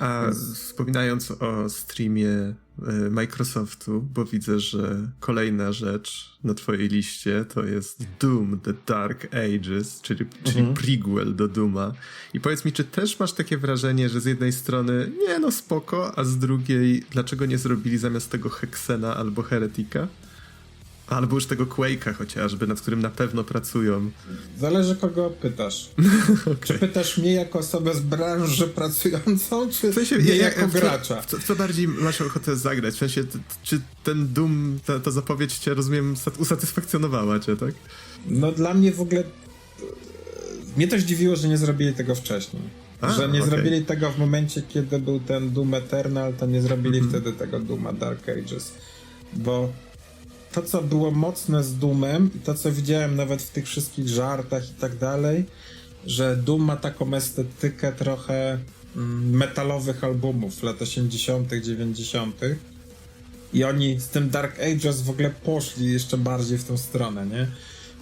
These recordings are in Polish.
A Więc- wspominając o streamie e, Microsoftu, bo widzę, że kolejna rzecz na twojej liście to jest Doom The Dark Ages, czyli, czyli Mhm. prequel do Dooma. I powiedz mi, czy też masz takie wrażenie, że z jednej strony nie no spoko, a z drugiej dlaczego nie zrobili zamiast tego Hexena albo Heretika? Albo już tego Quake'a chociażby, nad którym na pewno pracują. Zależy kogo pytasz. Czy pytasz mnie jako osobę z branży pracującą, czy W sensie, mnie ja- jako w gracza? W co, w co bardziej masz ochotę zagrać? W sensie, t- czy ten Doom, ta, ta zapowiedź cię, rozumiem, sat- usatysfakcjonowała cię, tak? No dla mnie w ogóle... Mnie to zdziwiło, że nie zrobili tego wcześniej. A, że nie okej. zrobili tego w momencie, kiedy był ten Doom Eternal, to nie zrobili Mhm. wtedy tego Dooma Dark Ages. Bo to, co było mocne z Doomem i to, co widziałem nawet w tych wszystkich żartach i tak dalej, że Doom ma taką estetykę trochę mm, metalowych albumów lat 80., 90. I oni z tym Dark Ages w ogóle poszli jeszcze bardziej w tą stronę, nie?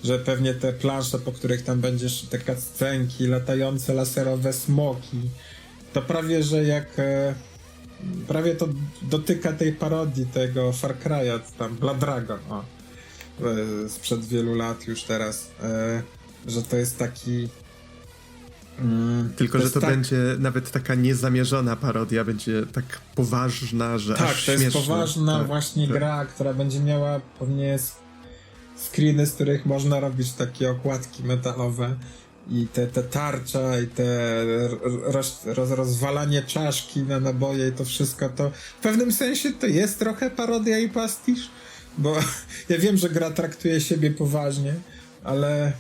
Że pewnie te plansze, po których tam będziesz, te cutscenki, latające laserowe smoki, to prawie, że jak... Prawie to dotyka tej parodii tego Far Cry'a, tam Blood Dragon, o, e, sprzed wielu lat już teraz, e, że to jest taki... Mm, Tylko, że jest to tak- będzie nawet taka niezamierzona parodia, będzie tak poważna, że Tak, aż to jest poważna Tak, właśnie tak. gra, która będzie miała pewnie screeny, z których można robić takie okładki metalowe i te, te tarcza i te roz, roz, rozwalanie czaszki na naboje i to wszystko to w pewnym sensie to jest trochę parodia i pastisz, bo ja wiem, że gra traktuje siebie poważnie, ale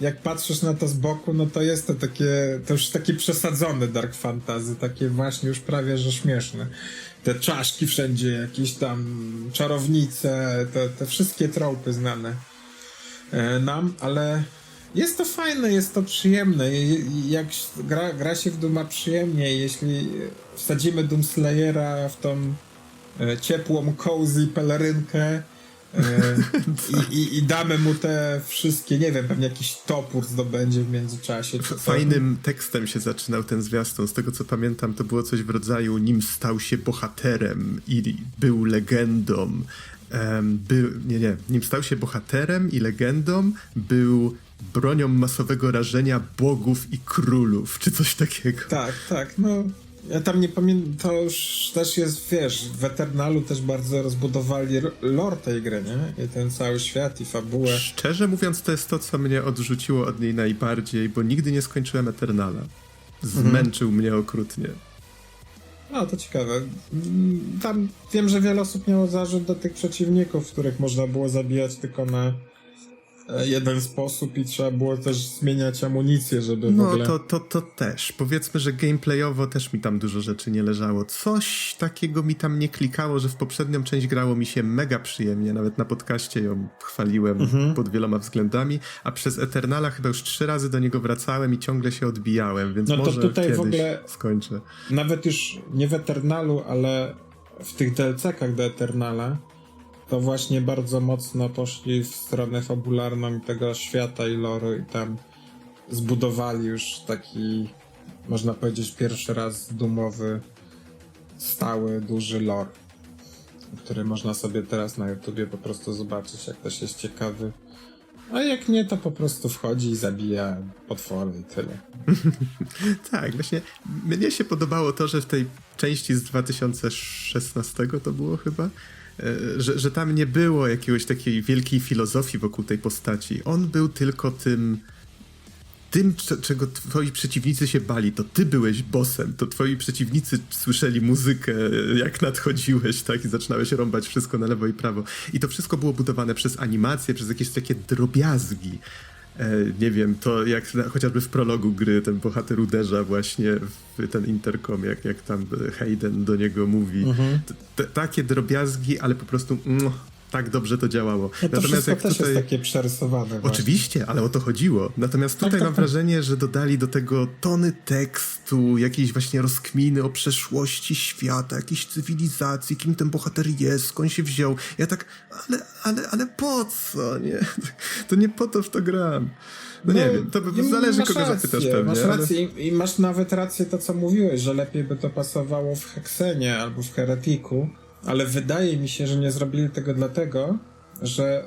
jak patrzysz na to z boku, no to jest to takie, to już taki przesadzony dark fantasy, takie właśnie już prawie, że śmieszne. Te czaszki wszędzie, jakieś tam czarownice, te, te wszystkie tropy znane e, nam, ale jest to fajne, jest to przyjemne. Jak gra, gra się w Duma przyjemnie, jeśli wsadzimy Doom Slayera w tą e, ciepłą, cozy pelerynkę e, i, i, i damy mu te wszystkie, nie wiem, pewnie jakiś topór zdobędzie w międzyczasie. Fajnym tekstem się zaczynał ten zwiastun. Z tego co pamiętam, to było coś w rodzaju nim stał się bohaterem i był legendą. Em, był, nie, nie. Nim stał się bohaterem i legendą, był bronią masowego rażenia bogów i królów, czy coś takiego. Tak, tak, no. Ja tam nie pamiętam, to już też jest, wiesz, w Eternalu też bardzo rozbudowali lore tej gry, nie? I ten cały świat i fabułę. Szczerze mówiąc, to jest to, co mnie odrzuciło od niej najbardziej, bo nigdy nie skończyłem Eternala. Zmęczył mnie okrutnie. No, to ciekawe. Mm, Tam wiem, że wiele osób miało zarzut do tych przeciwników, których można było zabijać tylko na jeden sposób i trzeba było też zmieniać amunicję, żeby w No ogóle... to, to, to też. Powiedzmy, że gameplayowo też mi tam dużo rzeczy nie leżało. Coś takiego mi tam nie klikało, że w poprzednią część grało mi się mega przyjemnie. Nawet na podcaście ją chwaliłem Mhm. pod wieloma względami, a przez Eternala chyba już trzy razy do niego wracałem i ciągle się odbijałem, więc No to może tutaj w kiedyś ogóle- skończę. Nawet już nie w Eternalu, ale w tych DLC-kach do Eternala to właśnie bardzo mocno poszli w stronę fabularną tego świata i loru i tam zbudowali już taki, można powiedzieć, pierwszy raz dumowy, stały, duży lore, który można sobie teraz na YouTubie po prostu zobaczyć, jak ktoś jest ciekawy. A jak nie, to po prostu wchodzi i zabija potwory i tyle. Tak, właśnie mnie się podobało to, że w tej części z 2016 to było chyba, że, że tam nie było jakiegoś takiej wielkiej filozofii wokół tej postaci. On był tylko tym, tym, cze- czego twoi przeciwnicy się bali. To ty byłeś bossem, to twoi przeciwnicy słyszeli muzykę, jak nadchodziłeś, tak, i zaczynałeś rąbać wszystko na lewo i prawo. I to wszystko było budowane przez animacje, przez jakieś takie drobiazgi. E, nie wiem, to jak chociażby w prologu gry ten bohater uderza właśnie w ten interkom, jak, jak tam Hayden do niego mówi. T- t- takie drobiazgi, ale po prostu mm, tak dobrze to działało. No to wszystko też jest takie przerysowane. właśnie. Oczywiście, ale o to chodziło. Natomiast tutaj mam wrażenie, że dodali do tego tony tekstu, jakieś właśnie rozkminy o przeszłości świata, jakiejś cywilizacji, kim ten bohater jest, skąd się wziął. Ja tak, ale, ale, ale po co, nie? To nie po to w to gram. No, nie wiem, to zależy kogo rację, zapytasz pewnie. Masz ale- rację i, i masz nawet rację to, co mówiłeś, że lepiej by to pasowało w Heksenie albo w Heretiku, ale wydaje mi się, że nie zrobili tego dlatego, że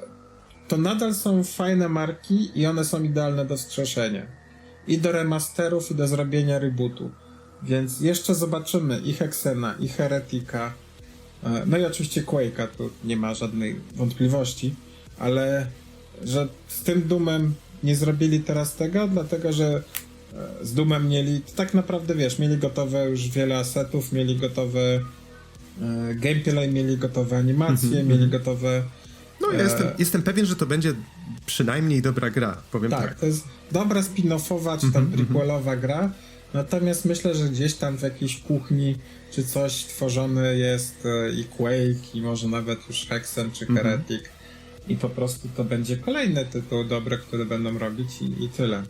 to nadal są fajne marki i one są idealne do wskrzeszenia. I do remasterów, i do zrobienia rebootu. Więc jeszcze zobaczymy i Heksena, i Heretika. e, No i oczywiście Quake'a, tu nie ma żadnej wątpliwości, ale że z tym Doomem nie zrobili teraz tego, dlatego że e, z Doomem mieli, tak naprawdę wiesz, mieli gotowe już wiele asetów, mieli gotowe gameplay, mieli gotowe animacje, mieli gotowe No ja e, jestem, jestem pewien, że to będzie przynajmniej dobra gra, powiem tak. Tak, to jest dobra spin-offowa czy tam prequelowa gra. Natomiast myślę, że gdzieś tam w jakiejś kuchni czy coś tworzone jest e, i Quake, i może nawet już Hexen czy Heretic. I po prostu to będzie kolejny tytuł dobry, który będą robić i, i tyle.